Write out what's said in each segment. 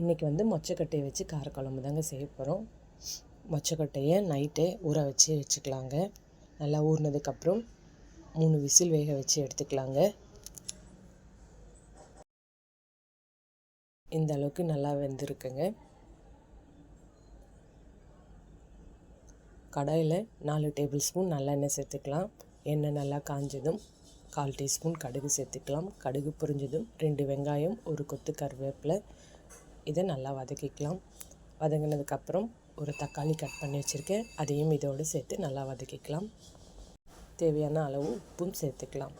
இன்றைக்கி வந்து மொச்சக்கட்டையை வச்சு காரக்குழம்பு தாங்க செய்ய போகிறோம் மொச்சக்கட்டையை நைட்டே ஊற வச்சு வச்சுக்கலாங்க. நல்லா ஊறினதுக்கப்புறம் மூணு விசில் வேக வச்சு எடுத்துக்கலாங்க. இந்த அளவுக்கு நல்லா வெந்திருக்குங்க. கடாயில் நாலு டேபிள் ஸ்பூன் நல்லெண்ணெய் சேர்த்துக்கலாம். எண்ணெய் நல்லா காஞ்சதும் கால் டீஸ்பூன் கடுகு சேர்த்துக்கலாம். கடுகு புரிஞ்சதும் ரெண்டு வெங்காயம் ஒரு கொத்து கருவேப்பிலை இதை நல்லா வதக்கிக்கலாம். வதங்கினதுக்கப்புறம் ஒரு தக்காளி கட் பண்ணி வச்சுருக்கேன். அதையும் இதோடு சேர்த்து நல்லா வதக்கிக்கலாம். தேவையான அளவு உப்பும் சேர்த்துக்கலாம்.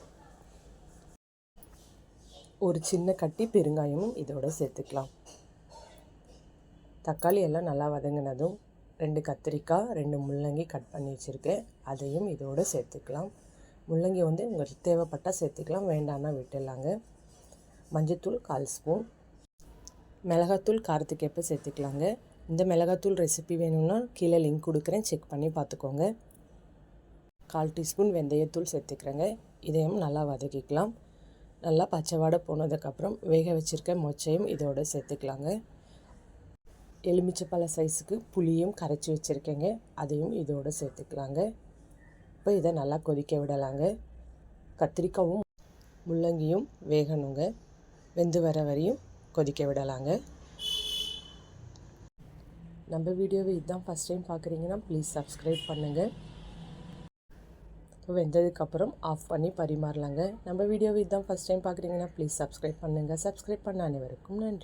ஒரு சின்ன கட்டி பெருங்காயமும் இதோடு சேர்த்துக்கலாம். தக்காளி எல்லாம் நல்லா வதங்கினதும் ரெண்டு கத்திரிக்காய் ரெண்டு முள்ளங்கி கட் பண்ணி வச்சுருக்கேன். அதையும் இதோடு சேர்த்துக்கலாம். முள்ளங்கி வந்து உங்களுக்கு தேவைப்பட்டால் சேர்த்துக்கலாம். வேண்டாம்னா விட்டுடலாங்க. மஞ்சத்தூள் கால் ஸ்பூன். மிளகாத்தூள் காரத்துக்கேற்ப சேர்த்துக்கலாங்க. இந்த மிளகாத்தூள் ரெசிபி வேணும்னா கீழே லிங்க் கொடுக்குறேன். செக் பண்ணி பார்த்துக்கோங்க. கால் டீஸ்பூன் வெந்தயத்தூள் சேர்த்துக்கிறேங்க. இதையும் நல்லா வதக்கிக்கலாம். நல்லா பச்சை வாடை போனதுக்கப்புறம் வேக வச்சுருக்க மொச்சையும் இதோடு சேர்த்துக்கலாங்க. எலுமிச்சப்பழ சைஸுக்கு புளியும் கரைச்சி வச்சுருக்கேங்க. அதையும் இதோடு சேர்த்துக்கலாங்க. இப்போ இதை நல்லா கொதிக்க விடலாங்க. கத்திரிக்காவும் முள்ளங்கியும் வேகணுங்க. வெந்து வர வரையும் கொதிக்க விடலாங்க. நம்ம வீடியோவை இதுதான் ஃபஸ்ட் டைம் பார்க்குறீங்கன்னா ப்ளீஸ் சப்ஸ்கிரைப் பண்ணுங்கள் வெந்ததுக்கப்புறம் ஆஃப் பண்ணி பரிமாறலாங்க. நம்ம வீடியோவை இதுதான் ஃபஸ்ட் டைம் பார்க்குறீங்கன்னா ப்ளீஸ் சப்ஸ்கிரைப் பண்ணுங்கள் சப்ஸ்கிரைப் பண்ண அனைவருக்கும் நன்றி.